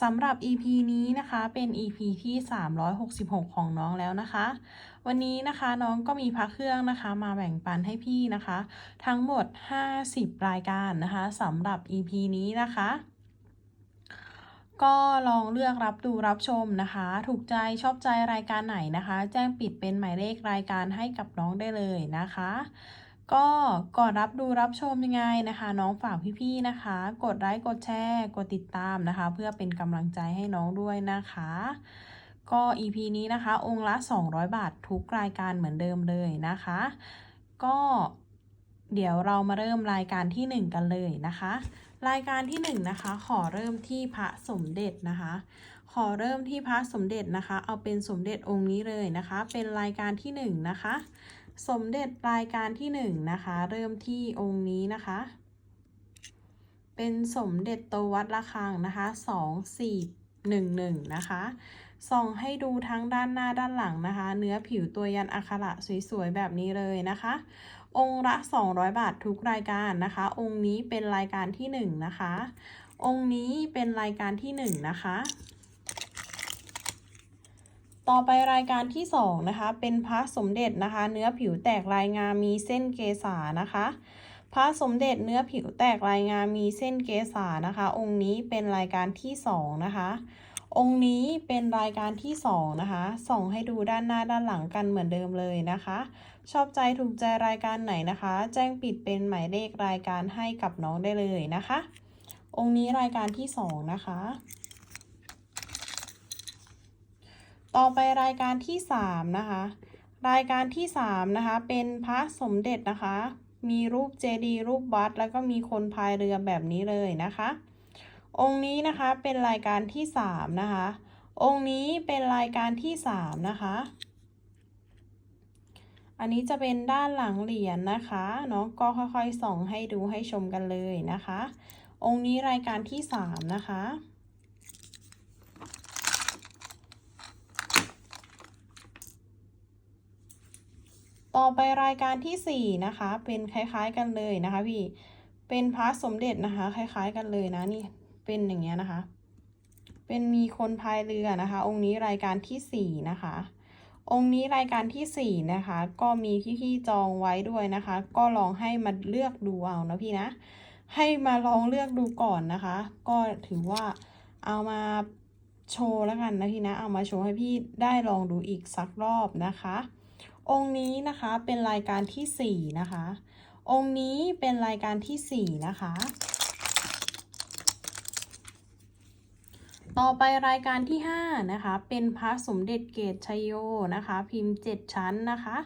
สำหรับ EP นี้นะคะเป็น EP ที่ 366 ของน้องแล้วนะคะ วันนี้นะคะน้องก็มีพระเครื่องนะคะ มาแบ่งปันให้พี่นะคะ ทั้งหมด 50 รายการนะคะสำหรับ EP นี้นะคะก็ลองเลือกรับดูรับชมนะคะ ถูกใจชอบใจรายการไหนนะคะ แจ้งปิดเป็นหมายเลขรายการให้กับน้องได้เลยนะคะ ก็ก่อนรับดูรับชมยังไงนะคะ น้องฝากพี่ๆนะคะ กดไลค์กดแชร์กดติดตามนะคะ เพื่อเป็นกำลังใจให้น้องด้วยนะคะ ก็ EP นี้นะคะ องค์ละ 200 บาททุกรายการเหมือนเดิมเลยนะคะ ก็เดี๋ยวเรามาเริ่มรายการที่ 1 กันเลยนะคะ รายการที่ 1 นะคะ ขอเริ่มที่พระสมเด็จนะคะ ขอเริ่มที่พระสมเด็จนะคะ เอาเป็นสมเด็จองค์นี้เลยนะคะ เป็นรายการที่ 1 นะคะ สมเด็จรายการที่1นนะคะ เริ่มที่องค์นี้นะคะ เป็นสมเด็จโตวัดระฆังนะคะ2 4 1 1นะคะ ส่องให้ดูทั้งด้านหน้าด้านหลังนะคะ เนื้อผิวตัวยันอักขระสวยๆ แบบนี้เลยนะคะ องค์ละ 200 บาททุกรายการนะคะ องค์นี้เป็นรายการที่ 1 นะคะ องค์นี้เป็นรายการที่ 1 นะคะ ต่อไปรายการที่ 2 นะคะ เป็นพระสมเด็จนะคะ เนื้อผิวแตกลายงามมีเส้นเกษานะคะ พระสมเด็จเนื้อผิวแตกลายงามมีเส้นเกษานะคะ องค์นี้เป็นรายการที่ 2 นะคะ องค์นี้เป็นรายการที่ 2 นะคะ ส่องให้ดูด้านหน้าด้านหลังกันเหมือนเดิมเลยนะคะ ชอบใจถูกใจรายการไหนนะคะ แจ้งปิดเป็นหมายเลขรายการให้กับน้องได้เลยนะคะ องค์นี้รายการที่ 2 นะคะ ต่อไปรายการที่3นะคะ รายการที่3นะคะ เป็นพระสมเด็จนะคะ มีรูปเจดีย์รูปวัด แล้วก็มีคนพายเรือแบบนี้เลยนะคะ องค์นี้นะคะเป็นรายการที่3นะคะ องค์นี้เป็นรายการที่3นะคะ อันนี้จะเป็นด้านหลังเหรียญนะคะเนาะก็ค่อยๆส่องให้ดูให้ชมกันเลยนะคะ องค์นี้รายการที่3นะคะ ต่อไปรายการที่ 4 นะคะ เป็นคล้ายๆกันเลยนะคะพี่ เป็นพระสมเด็จนะคะ คล้ายๆกันเลยนะนี่เป็นอย่างเงี้ยนะคะ เป็นมีคนพายเรือนะคะ องค์นี้รายการที่ 4 นะคะ องค์นี้รายการที่ 4 นะคะ ก็มีพี่ๆจองไว้ด้วยนะคะ ก็ลองให้มาเลือกดูเอานะพี่นะ ให้มาลองเลือกดูก่อนนะคะ ก็ถือว่าเอามาโชว์แล้วกันนะพี่นะ เอามาโชว์ให้พี่ได้ลองดูอีกสักรอบนะคะ องค์นี้นะคะเป็นรายการที่4นะคะ องค์นี้เป็นรายการที่4นะคะ ต่อไปรายการที่5นะคะ เป็นพระสมเด็จเกตชยโยนะคะ พิมพ์ 7 ชั้นนะคะ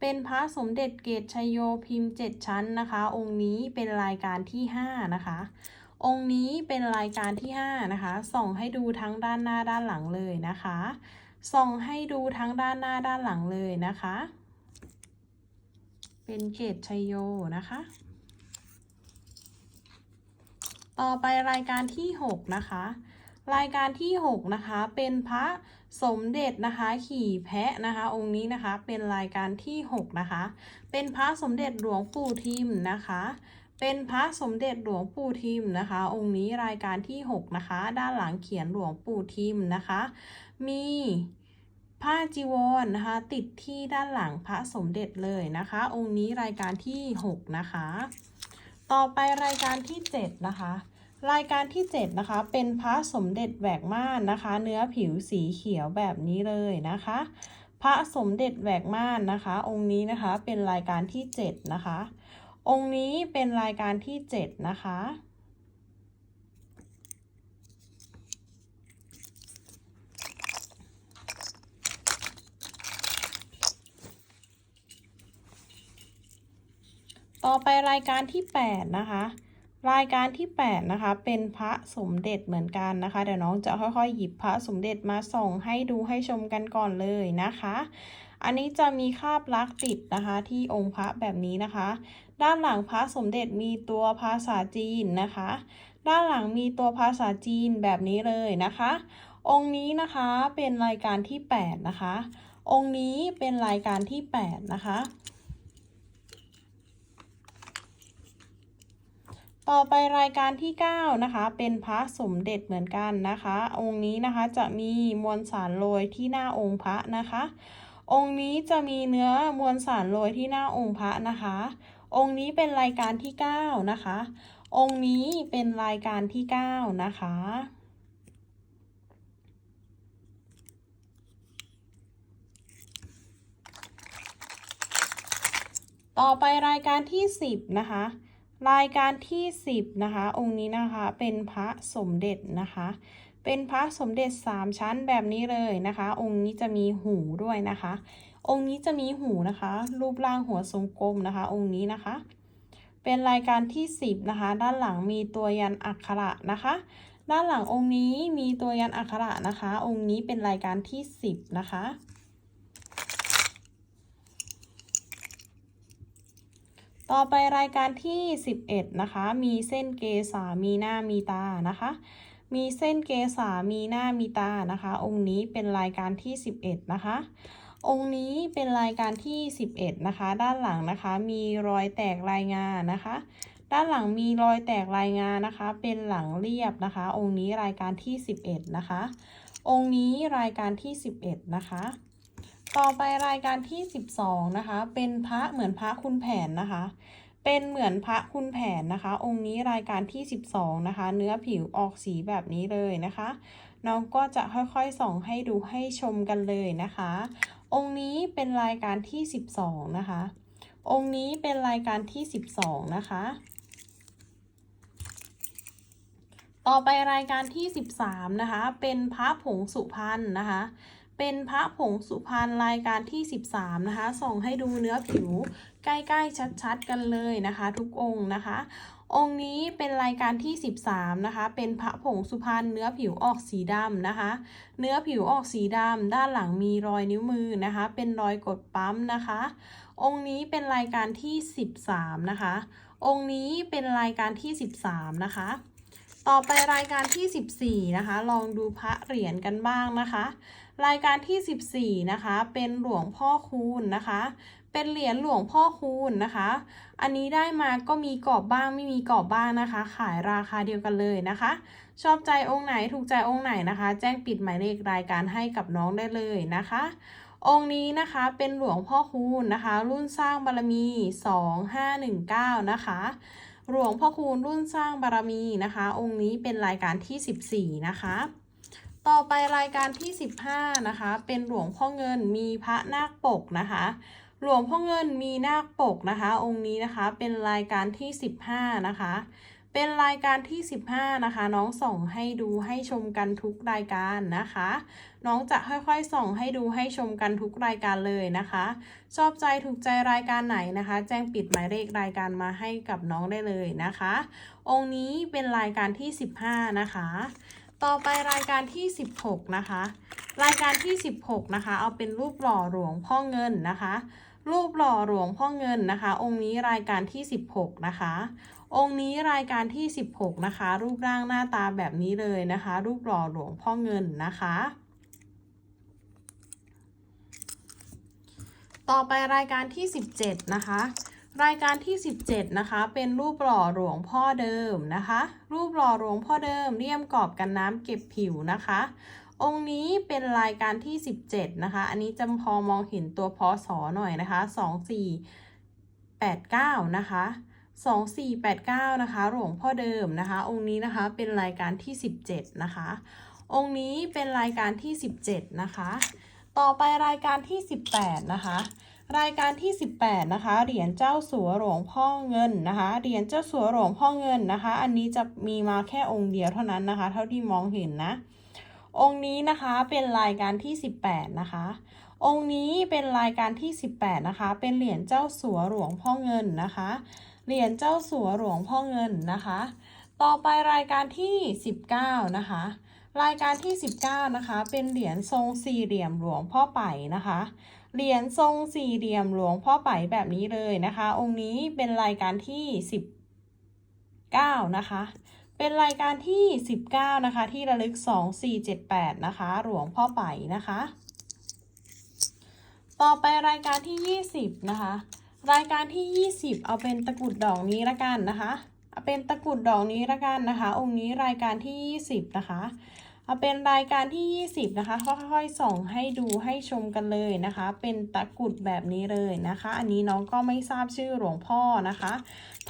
เป็นพระสมเด็จเกตชยโยพิมพ์ 7 ชั้นนะคะ องค์นี้เป็นรายการที่5นะคะองค์นี้เป็นรายการที่5นะคะ ส่องให้ดูทั้งด้านหน้าด้านหลังเลยนะคะ ส่องให้ดูทั้งด้านหน้าด้านหลังเลยนะคะ เป็นเกตชัยโยนะคะ ต่อไปรายการที่ 6 นะคะ รายการที่ 6 นะคะ เป็นพระสมเด็จนะคะ ขี่แพะนะคะ องค์นี้นะคะ เป็นรายการที่ 6 นะคะ เป็นพระสมเด็จหลวงปู่ทิมนะคะเป็นพระสมเด็จหลวงปู่ทิมนะคะ องค์นี้รายการที่ 6 นะคะ ด้านหลังเขียนหลวงปู่ทิมนะคะ มีผ้าจีวรนนะคะติดที่ด้านหลังพระสมเด็จเลยนะคะ องค์นี้รายการที่ 6 นะคะ ต่อไปรายการที่ 7 นะคะ รายการที่ 7 นะคะ เป็นพระสมเด็จแหวกม่านนะคะ เนื้อผิวสีเขียวแบบนี้เลยนะคะ พระสมเด็จแหวกม่านนะคะ องค์นี้นะคะเป็นรายการที่ 7 นะคะ องค์นี้เป็นรายการที่ 7 นะคะ ต่อไปรายการที่ 8 นะคะ รายการที่ 8 นะคะ เป็นพระสมเด็จเหมือนกันนะคะ เดี๋ยวน้องจะค่อยๆ หยิบพระสมเด็จมาส่งให้ดูให้ชมกันก่อนเลยนะคะ อันนี้จะมีคาบลักติดนะคะที่องค์พระแบบนี้นะคะ ด้านหลังพระสมเด็จมีตัวภาษาจีนนะคะ ด้านหลังมีตัวภาษาจีนแบบนี้เลยนะคะ องค์นี้นะคะเป็นรายการที่ 8 นะคะ องค์นี้เป็นรายการที่ 8 นะคะ ต่อไปรายการที่ 9 นะคะ เป็นพระสมเด็จเหมือนกันนะคะ องค์นี้นะคะจะมีมวลสารโรยที่หน้าองค์พระนะคะ องค์นี้จะมีเนื้อมวลสารโรยที่หน้าองค์พระนะคะ องค์นี้เป็นรายการที่ 9 นะคะ องค์นี้เป็นรายการที่ 9 นะคะต่อไปรายการที่ 10 นะคะ รายการที่ 10 นะคะ องค์นี้นะคะเป็นพระสมเด็จนะคะ เป็นพระสมเด็จ 3 ชั้นแบบนี้เลยนะคะ องค์นี้จะมีหูด้วยนะคะ องค์นี้จะมีหูนะคะ รูปร่างหัวทรงกลมนะคะ องค์นี้นะคะ เป็นรายการที่ 10 นะคะ ด้านหลังมีตัวยันอักขระนะคะ ด้านหลังองค์นี้มีตัวยันอักขระนะคะ องค์นี้เป็นรายการที่ 10 นะคะ ต่อไปรายการที่ 11 นะคะ มีเส้นเกษามีหน้ามีตานะคะ มีเส้นเกษามีหน้ามีตานะคะ องค์นี้เป็นรายการที่ 11 นะคะ องค์นี้เป็นรายการที่ 11 นะคะ ด้านหลังนะคะ มีรอยแตกรายงานนะคะ ด้านหลังมีรอยแตกรายงานนะคะ เป็นหลังเรียบนะคะ องค์นี้รายการที่ 11 นะคะ องค์นี้รายการที่ 11 นะคะ ต่อไปรายการที่ 12 นะคะ เป็นพระเหมือนพระคุณแผนนะคะ เป็นเหมือนพระคุณแผนนะคะ องค์นี้รายการที่ 12 นะคะ เนื้อผิวออกสีแบบนี้เลยนะคะ น้องก็จะค่อยๆส่องให้ดูให้ชมกันเลยนะคะ องค์นี้เป็นรายการที่ 12 นะคะ องค์นี้เป็นรายการที่ 12 นะคะต่อไปรายการที่ 13 นะคะ เป็นพระผงสุพรรณนะคะ เป็นพระผงสุพรรณรายการที่ 13 นะคะ ส่งให้ดูเนื้อผิวใกล้ๆ ชัดๆ กันเลยนะคะ ทุกองค์นะคะ องค์นี้เป็นรายการที่ 13 นะคะ เป็นพระผงสุพรรณเนื้อผิวออกสีดำนะคะ เนื้อผิวออกสีดำด้านหลังมีรอยนิ้วมือนะคะ เป็นรอยกดปั๊มนะคะ องค์นี้เป็นรายการที่ 13 นะคะ องค์นี้เป็นรายการที่ 13 นะคะต่อไปรายการที่ 14 นะคะ ลองดูพระเหรียญกันบ้างนะคะ รายการที่ 14 นะคะ เป็นหลวงพ่อคูณนะคะ เป็นเหรียญหลวงพ่อคูณนะคะ อันนี้ได้มาก็มีกรอบบ้างไม่มีกรอบบ้างนะคะ ขายราคาเดียวกันเลยนะคะ ชอบใจองค์ไหนถูกใจองค์ไหนนะคะ แจ้งปิดหมายเลขรายการให้กับน้องได้เลยนะคะ องค์นี้นะคะเป็นหลวงพ่อคูณนะคะ รุ่นสร้างบารมี 2519 นะคะหลวงพ่อคูณรุ่นสร้างบารมีนะคะ องค์นี้เป็นรายการที่ 14 นะคะ ต่อไปรายการที่ 15 นะคะ เป็นหลวงพ่อเงินมีพระนาคปกนะคะ หลวงพ่อเงินมีนาคปกนะคะ องค์นี้นะคะเป็นรายการที่ 15 นะคะ เป็นรายการที่ 15 นะคะ น้องส่องให้ดูให้ชมกันทุกรายการนะคะ น้องจะค่อยๆส่องให้ดูให้ชมกันทุกรายการเลยนะคะ ชอบใจถูกใจรายการไหนนะคะ แจ้งปิดหมายเลขรายการมาให้กับน้องได้เลยนะคะ องค์นี้เป็นรายการที่ 15 นะคะ ต่อไปรายการที่ 16 นะคะ รายการที่ 16 นะคะ เอาเป็นรูปหล่อหลวงพ่อเงินนะคะ รูปหล่อหลวงพ่อเงินนะคะ องค์นี้รายการที่ 16 นะคะ องค์นี้รายการที่ 16 นะคะ รูปร่างหน้าตาแบบนี้เลยนะคะ รูปหล่อหลวงพ่อเงินนะคะ ต่อไปรายการที่ 17 นะคะ รายการที่ 17 นะคะ เป็นรูปหล่อหลวงพ่อเดิมนะคะ รูปหล่อหลวงพ่อเดิมเลี่ยมกรอบกันน้ำเก็บผิวนะคะ องค์นี้เป็นรายการที่ 17 นะคะ อันนี้จำพอมองเห็นตัวพศหน่อยนะคะ 2489 นะคะ2489 นะคะ หลวงพ่อเดิมนะคะ องค์นี้นะคะเป็นรายการที่ 17 นะคะ องค์นี้เป็นรายการที่ 17 นะคะ ต่อไปรายการที่ 18 นะคะ รายการที่ 18 นะคะ เหรียญเจ้าสัวหลวงพ่อเงินนะคะ เหรียญเจ้าสัวหลวงพ่อเงินนะคะ อันนี้จะมีมาแค่องค์เดียวเท่านั้นนะคะ เท่าที่มองเห็นนะ องค์นี้นะคะเป็นรายการที่ 18 นะคะ องค์นี้เป็นรายการที่ 18 นะคะ เป็นเหรียญเจ้าสัวหลวงพ่อเงินนะคะ เหรียญเจ้าสัวหลวงพ่อเงินนะคะ ต่อไปรายการที่ 19 นะคะ รายการที่ 19 นะคะ เป็นเหรียญทรงสี่เหลี่ยมหลวงพ่อไปนะคะ เหรียญทรงสี่เหลี่ยมหลวงพ่อไปแบบนี้เลยนะคะ องค์นี้เป็นรายการที่ 19 นะคะ เป็นรายการที่ 19 นะคะ ที่ระลึก 2478 นะคะ หลวงพ่อไปนะคะ ต่อไปรายการที่ 20 นะคะ รายการที่ 20 เอาเป็นตะกรุดดอกนี้ละกันนะคะเอาเป็นตะกรุดดอกนี้ละกันนะคะ องค์นี้รายการที่ 20 นะคะ เอาเป็นรายการที่ 20 นะคะ ค่อยๆ ส่องให้ดูให้ชมกันเลยนะคะ เป็นตะกุดแบบนี้เลยนะคะ อันนี้น้องก็ไม่ทราบชื่อหลวงพ่อนะคะ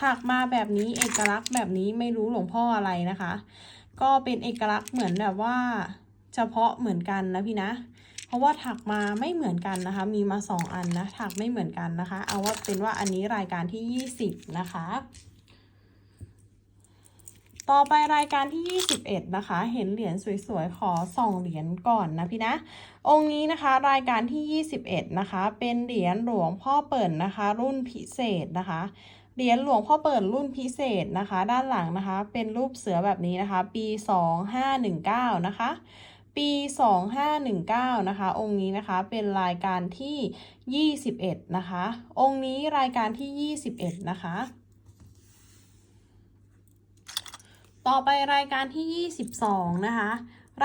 ถักมาแบบนี้เอกลักษณ์แบบนี้ไม่รู้หลวงพ่ออะไรนะคะ ก็เป็นเอกลักษณ์เหมือนแบบว่า เฉพาะเหมือนกันนะพี่นะ เพราะว่าถักมาไม่เหมือนกันนะคะ มีมาสองอันนะถักไม่เหมือนกันนะคะ เอาว่าเป็นว่าอันนี้รายการที่ 20 นะคะ ต่อไปรายการที่ 21 นะคะ เห็นเหรียญสวยๆ ขอส่องเหรียญก่อนนะพี่นะ องค์นี้นะคะรายการที่ 21 นะคะ เป็นเหรียญหลวงพ่อเปิ่นนะคะ รุ่นพิเศษนะคะ เหรียญหลวงพ่อเปิ่นรุ่นพิเศษนะคะ ด้านหลังนะคะ เป็นรูปเสือแบบนี้นะคะ ปี 2519 นะคะปี 2519 นะคะ องค์นี้นะคะเป็นรายการที่ 21 นะคะ องค์นี้รายการที่ 21 นะคะ ต่อไปรายการที่ 22 นะคะ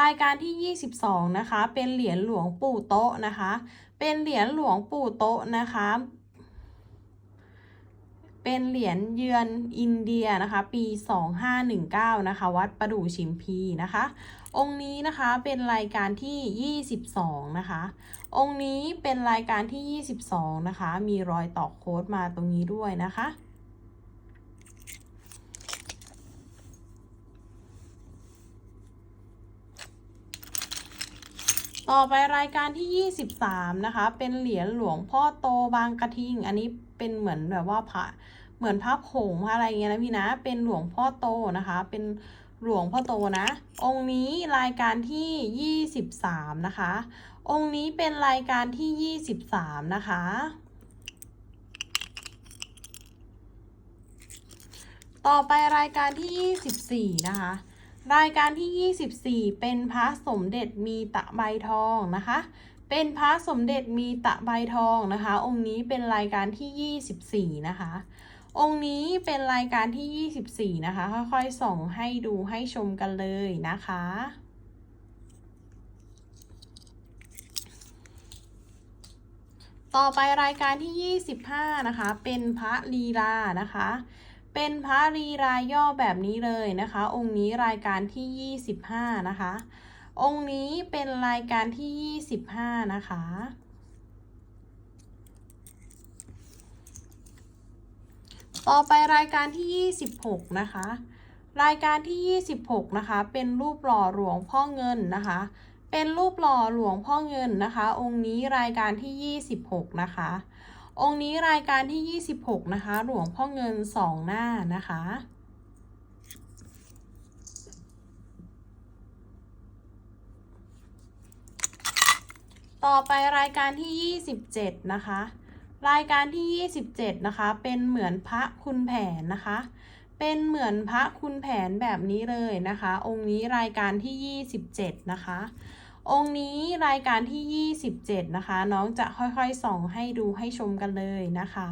รายการที่ 22 นะคะ เป็นเหรียญหลวงปู่โต๊ะนะคะ เป็นเหรียญหลวงปู่โต๊ะนะคะ เป็นเหรียญเยือนอินเดียนะคะ ปี 2519 นะคะ วัดประดู่ชิมพีนะคะ องค์นี้นะคะเป็นรายการที่ 22 นะคะ องค์นี้เป็นรายการที่ 22 นะคะ มีรอยต่อโค้ดมาตรงนี้ด้วยนะคะ ต่อไปรายการที่ 23 นะคะ เป็นเหรียญหลวงพ่อโตบางกระทิง อันนี้เป็นเหมือนแบบว่าพระเหมือนพระผงอะไรเงี้ยนะพี่นะ เป็นหลวงพ่อโตนะคะ เป็นหลวงพ่อโตนะ องค์นี้รายการที่ 23 นะคะ องค์นี้เป็นรายการที่ 23 นะคะ ต่อไปรายการที่ 24 นะคะ รายการที่ 24 เป็นพระสมเด็จมีตะใบทองนะคะ เป็นพระสมเด็จมีตะใบทองนะคะ องค์นี้เป็นรายการที่ 24 นะคะ องค์นี้เป็นรายการที่ 24 นะคะ ค่อยๆส่องให้ดูให้ชมกันเลยนะคะต่อไปรายการที่ 25 นะคะ เป็นพระลีลานะคะ เป็นพระรีรายย่อแบบนี้เลยนะคะ องค์นี้รายการที่ 25 นะคะ องค์นี้เป็นรายการที่ 25 นะคะ ต่อไปรายการที่ 26 นะคะ รายการที่ 26 นะคะ เป็นรูปหล่อหลวงพ่อเงินนะคะ เป็นรูปหล่อหลวงพ่อเงินนะคะ องค์นี้รายการที่ 26 นะคะ องค์นี้รายการที่ 26 นะคะ หลวงพ่อเงิน 2 หน้านะคะ ต่อไปรายการที่ 27 นะคะ รายการที่ 27 นะคะ เป็นเหมือนพระคุณแผนนะคะ เป็นเหมือนพระคุณแผนแบบนี้เลยนะคะ องค์นี้รายการที่ 27 นะคะ องค์นี้รายการที่ 27 นะคะ น้องจะค่อยๆส่องให้ดูให้ชมกันเลยนะคะ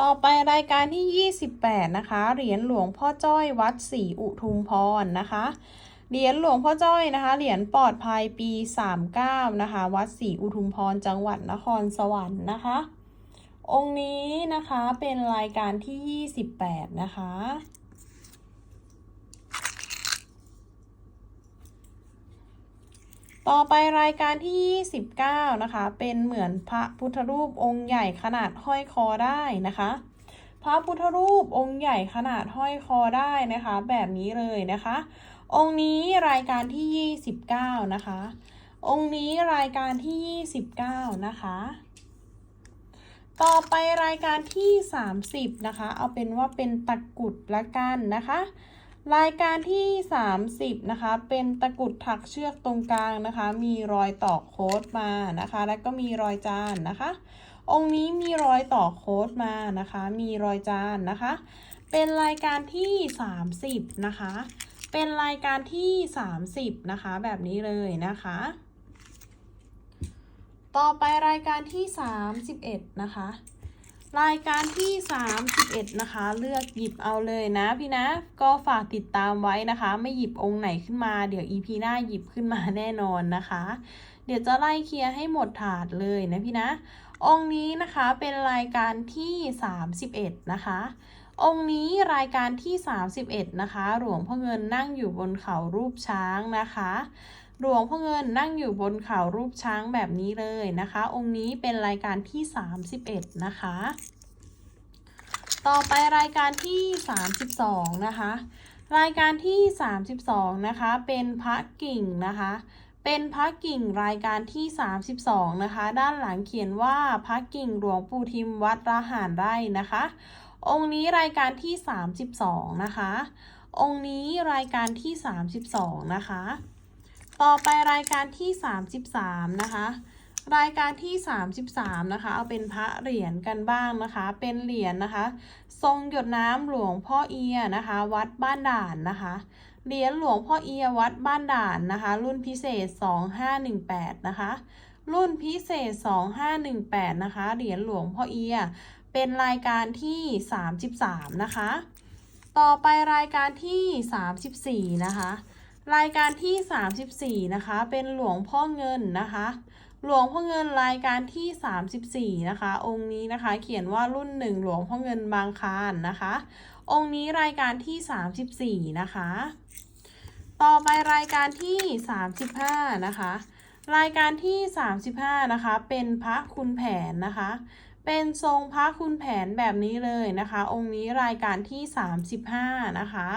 ต่อไปรายการที่ 28 นะคะ เหรียญหลวงพ่อจ้อยวัดศรีอุทุมพรนะคะ เหรียญหลวงพ่อจ้อยนะคะ เหรียญปลอดภัยปี 39 นะคะ วัดศรีอุทุมพรจังหวัดนครสวรรค์นะคะ องค์นี้นะคะเป็นรายการที่ 28 นะคะ ต่อไปรายการที่ 29 นะคะ เป็นเหมือนพระพุทธรูปองค์ใหญ่ขนาดห้อยคอได้นะคะ พระพุทธรูปองค์ใหญ่ขนาดห้อยคอได้นะคะ แบบนี้เลยนะคะ องค์นี้รายการที่ 29 นะคะ องค์นี้รายการที่ 29 นะคะ ต่อไปรายการที่ 30 นะคะ เอาเป็นว่าเป็นตะกุดละกันนะคะ รายการที่ 30 นะคะ เป็นตะกุดถักเชือกตรงกลางนะคะ มีรอยต่อโค้ดมานะคะ แล้วก็มีรอยจานนะคะ องค์นี้มีรอยต่อโค้ดมานะคะ มีรอยจานนะคะ เป็นรายการที่ 30 นะคะ เป็นรายการที่ 30 นะคะ แบบนี้เลยนะคะ ต่อไปรายการที่ 31 นะคะ รายการที่ 31 นะคะ เลือกหยิบเอาเลยนะพี่นะ ก็ฝากติดตามไว้นะคะ ไม่หยิบองค์ไหนขึ้นมา เดี๋ยว EP หน้าหยิบขึ้นมาแน่นอนนะคะ เดี๋ยวจะไล่เคลียร์ให้หมดถาดเลยนะพี่นะ องค์นี้นะคะเป็นรายการที่ 31 นะคะองค์นี้รายการที่ 31 นะคะ หลวงพ่อเงินนั่งอยู่บนเขารูปช้างนะคะ หลวงพ่อเงินนั่งอยู่บนเขารูปช้างแบบนี้เลยนะคะ องค์นี้เป็นรายการที่ 31 นะคะ ต่อไปรายการที่ 32 นะคะ รายการที่ 32 นะคะ เป็นพระกิ่งนะคะ เป็นพระกิ่งรายการที่ 32 นะคะ ด้านหลังเขียนว่าพระกิ่งหลวงปู่ทิมวัดระหารไร่นะคะ องค์นี้รายการที่ 32 นะคะ องค์นี้รายการที่ 32 นะคะ ต่อไปรายการที่ 33 นะคะ รายการที่ 33 นะคะ เอาเป็นพระเหรียญกันบ้างนะคะ เป็นเหรียญนะคะ ทรงหยดน้ำหลวงพ่อเอียนะคะ วัดบ้านด่านนะคะ เหรียญหลวงพ่อเอียวัดบ้านด่านนะคะ รุ่นพิเศษ 2518 นะคะ รุ่นพิเศษ 2518 นะคะ เหรียญหลวงพ่อเอีย เป็นรายการที่ 33 นะคะ ต่อไปรายการที่ 34 นะคะ รายการที่ 34 นะคะ เป็นหลวงพ่อเงินนะคะ หลวงพ่อเงินรายการที่ 34 นะคะ องค์นี้นะคะเขียนว่ารุ่นหนึ่งหลวงพ่อเงินบางคานนะคะ องค์นี้รายการที่ 34 นะคะ ต่อไปรายการที่ 35 นะคะ รายการที่ 35 นะคะ เป็นพระคุณแผนนะคะ เป็นทรงพระคุณแผนแบบนี้เลยนะคะ องค์นี้รายการที่ 35 นะคะ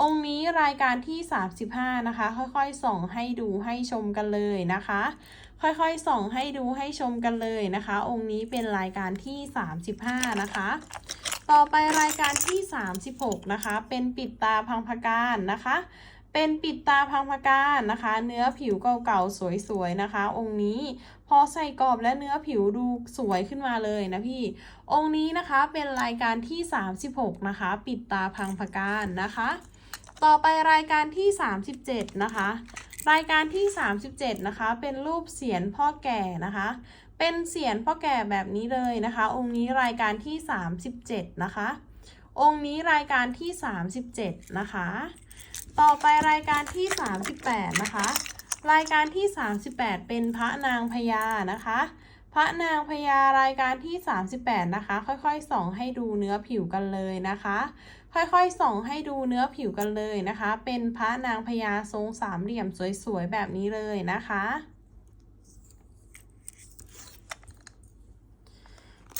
องค์นี้รายการที่ 35 นะคะ ค่อยๆ ส่องให้ดูให้ชมกันเลยนะคะ ค่อยๆ ส่องให้ดูให้ชมกันเลยนะคะ องค์นี้เป็นรายการที่ 35 นะคะ ต่อไปรายการที่ 36 นะคะ เป็นปิดตาพังพการนะคะ เป็นปิดตาพังพการนะคะ เนื้อผิวเก่าๆสวยๆนะคะ องค์นี้พอใส่กรอบและเนื้อผิวดูสวยขึ้นมาเลยนะพี่ องค์นี้นะคะเป็นรายการที่ 36 นะคะ ปิดตาพังพการนะคะ ต่อไปรายการที่ 37 นะคะ รายการที่ 37 นะคะ เป็นรูปเสียนพ่อแก่นะคะ เป็นเสียนพ่อแก่แบบนี้เลยนะคะ องค์นี้รายการที่ 37 นะคะ องค์นี้รายการที่ 37 นะคะ ต่อไปรายการที่ 38 นะคะ รายการที่ 38 เป็นพระนางพญานะคะพระนางพญารายการที่ 38 นะคะ ค่อยๆ ส่องให้ดูเนื้อผิวกันเลยนะคะ ค่อยๆ ส่องให้ดูเนื้อผิวกันเลยนะคะ เป็นพระนางพญาทรงสามเหลี่ยมสวยๆ แบบนี้เลยนะคะ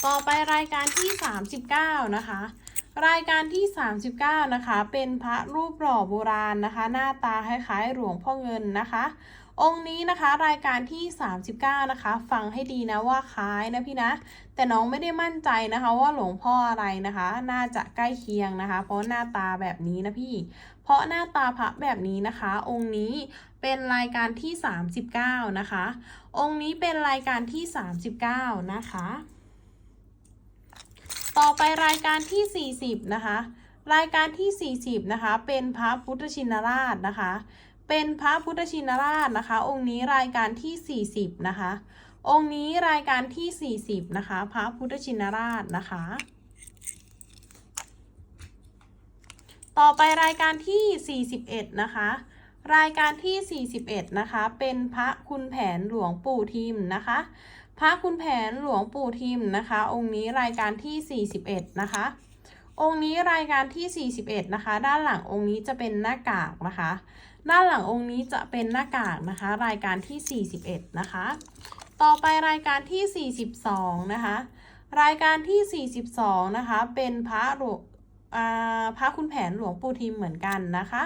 ต่อไปรายการที่ 39 นะคะรายการที่ 39 นะคะ เป็นพระรูปหล่อโบราณนะคะ หน้าตาคล้ายๆหลวงพ่อเงินนะคะ องค์นี้นะคะรายการที่ 39 นะคะ ฟังให้ดีนะว่าคล้ายนะพี่นะ แต่น้องไม่ได้มั่นใจนะคะว่าหลวงพ่ออะไรนะคะ น่าจะใกล้เคียงนะคะ เพราะหน้าตาแบบนี้นะพี่ เพราะหน้าตาพระแบบนี้นะคะ องค์นี้เป็นรายการที่ 39 นะคะ องค์นี้เป็นรายการที่ 39 นะคะ ต่อไปรายการที่ 40 นะคะ รายการที่ 40 นะคะ เป็นพระพุทธชินราชนะคะ เป็นพระพุทธชินราชนะคะ องค์นี้รายการที่ 40 นะคะ องค์นี้รายการที่ 40 นะคะ พระพุทธชินราชนะคะ ต่อไปรายการที่ 41 นะคะ รายการที่ 41 นะคะ เป็นพระคุณแผนหลวงปู่ทิมนะคะ พระคุณแผนหลวงปู่ทิมนะคะ องค์นี้รายการที่ 41 นะคะ องค์นี้รายการที่ 41 นะคะ ด้านหลังองค์นี้จะเป็นหน้ากากนะคะ ด้านหลังองค์นี้จะเป็นหน้ากากนะคะ รายการที่ 41 นะคะ ต่อไปรายการที่ 42 นะคะ รายการที่ 42 นะคะ เป็นพระหลวงพระคุณแผนหลวงปู่ทิมเหมือนกันนะคะ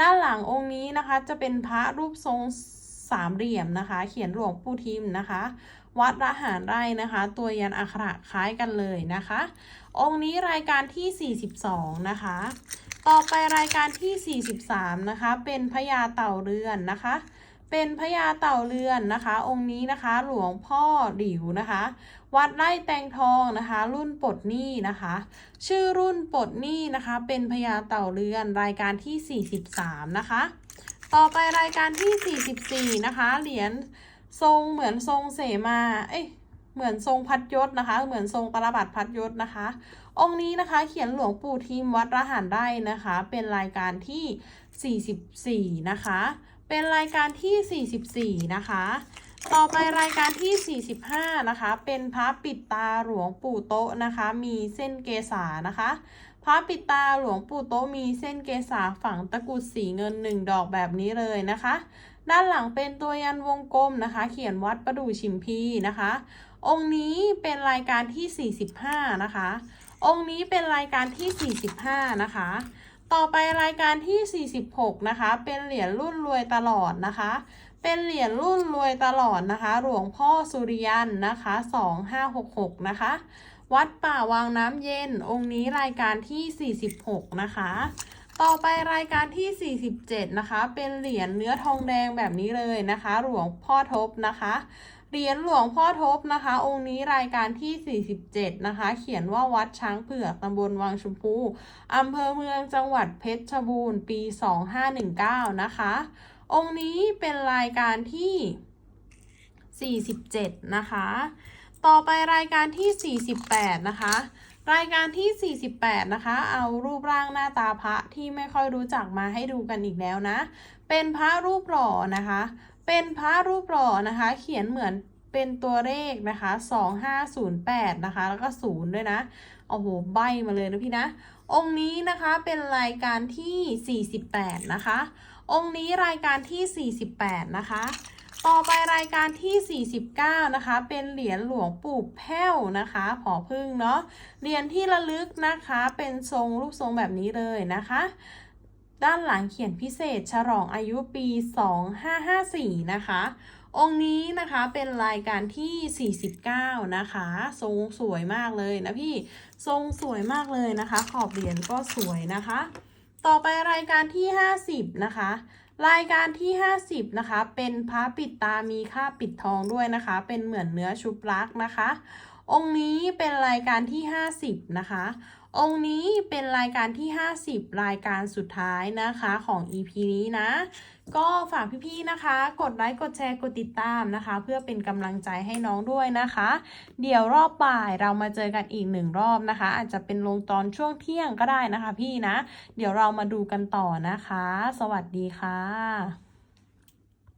ด้านหลังองค์นี้นะคะจะเป็นพระรูปทรงสามเหลี่ยมนะคะ เขียนหลวงปู่ทิมนะคะ วัดระหารไร่นะคะ ตัวยันอักขระคล้ายกันเลยนะคะ องค์นี้รายการที่ 42 นะคะ ต่อไปรายการที่ 43 นะคะ เป็นพญาเต่าเรือนนะคะ เป็นพญาเต่าเรือนนะคะ องค์นี้นะคะหลวงพ่อหลิวนะคะ วัดไร่แตงทองนะคะ รุ่นปลดหนี้นะคะ ชื่อรุ่นปลดหนี้นะคะ เป็นพญาเต่าเรือนรายการที่ 43 นะคะ ต่อไปรายการที่ 44 นะคะ เหรียญทรงเหมือนทรงเสมา เอ้ยเหมือนทรงพัดยศนะคะ เหมือนทรงตลบัดพัดยศนะคะ องค์นี้นะคะเขียนหลวงปู่ทิมวัดระหารได้นะคะ เป็นรายการที่ 44 นะคะ เป็นรายการที่ 44 นะคะ ต่อไปรายการที่ 45 นะคะ เป็นพระปิดตาหลวงปู่โตะนะคะ มีเส้นเกษานะคะพระปิดตาหลวงปู่โตมีเส้นเกษาฝังตะกุดสีเงินหนึ่งดอกแบบนี้เลยนะคะ ด้านหลังเป็นตัวยันวงกลมนะคะ เขียนวัดประดู่ชิมพีนะคะ องค์นี้เป็นรายการที่ 45 นะคะ องค์นี้เป็นรายการที่ 45 นะคะ ต่อไปรายการที่ 46 นะคะ เป็นเหรียญรุ่นรวยตลอดนะคะ เป็นเหรียญรุ่นรวยตลอดนะคะ หลวงพ่อสุริยันนะคะ 2566 นะคะ วัดป่าวังน้ำเย็น องค์นี้รายการที่ 46 นะคะ ต่อไปรายการที่ 47 นะคะ เป็นเหรียญเนื้อทองแดงแบบนี้เลยนะคะ หลวงพ่อทบนะคะ เหรียญหลวงพ่อทบนะคะ องค์นี้รายการที่ 47 นะคะ เขียนว่าวัดช้างเผือกตำบลวังชมพูอำเภอเมืองจังหวัดเพชรบูรณ์ปี 2519 นะคะ องค์นี้เป็นรายการที่ 47 นะคะ ต่อไปรายการที่ 48 นะคะรายการที่ 48 นะคะ เอารูปร่างหน้าตาพระที่ไม่ค่อยรู้จักมาให้ดูกันอีกแล้วนะ เป็นพระรูปหล่อนะคะ เป็นพระรูปหล่อนะคะ เขียนเหมือนเป็นตัวเลขนะคะ2508นะคะ แล้วก็0ด้วยนะ โอ้โห ใบมาเลยนะพี่นะ องค์นี้นะคะเป็นรายการที่ 48 นะคะ องค์นี้รายการที่ 48 นะคะ ต่อไปรายการที่ 49 นะคะ เป็นเหรียญหลวงปู่แพ้วนะคะผอพึ่งเนาะ เหรียญที่ระลึกนะคะ เป็นทรงรูปทรงแบบนี้เลยนะคะ ด้านหลังเขียนพิเศษฉลองอายุปี 2554 นะคะ องค์นี้นะคะเป็นรายการที่ 49 นะคะ ทรงสวยมากเลยนะพี่ ทรงสวยมากเลยนะคะ ขอบเหรียญก็สวยนะคะ ต่อไปรายการที่ 50 นะคะ รายการที่ 50 นะคะ เป็นพระปิดตามีค่าปิดทองด้วยนะคะ เป็นเหมือนเนื้อชุบลักษณ์นะคะ องค์นี้เป็นรายการที่ 50 นะคะ องค์นี้เป็นรายการที่ 50 รายการสุดท้ายนะคะของ EP นี้นะ ก็ฝากพี่ๆนะคะ กดไลค์กดแชร์กดติดตามนะคะ เพื่อเป็นกำลังใจให้น้องด้วยนะคะ เดี๋ยวรอบบ่ายเรามาเจอกันอีกหนึ่งรอบนะคะ อาจจะเป็นลงตอนช่วงเที่ยงก็ได้นะคะพี่นะ เดี๋ยวเรามาดูกันต่อนะคะ สวัสดีค่ะ